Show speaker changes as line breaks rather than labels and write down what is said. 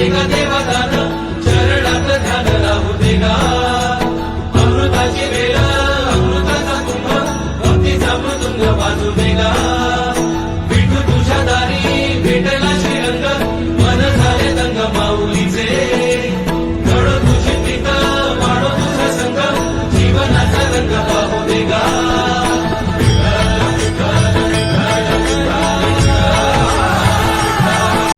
दे गा देवा दान अमृताची वेळ अमृताचा कुंभ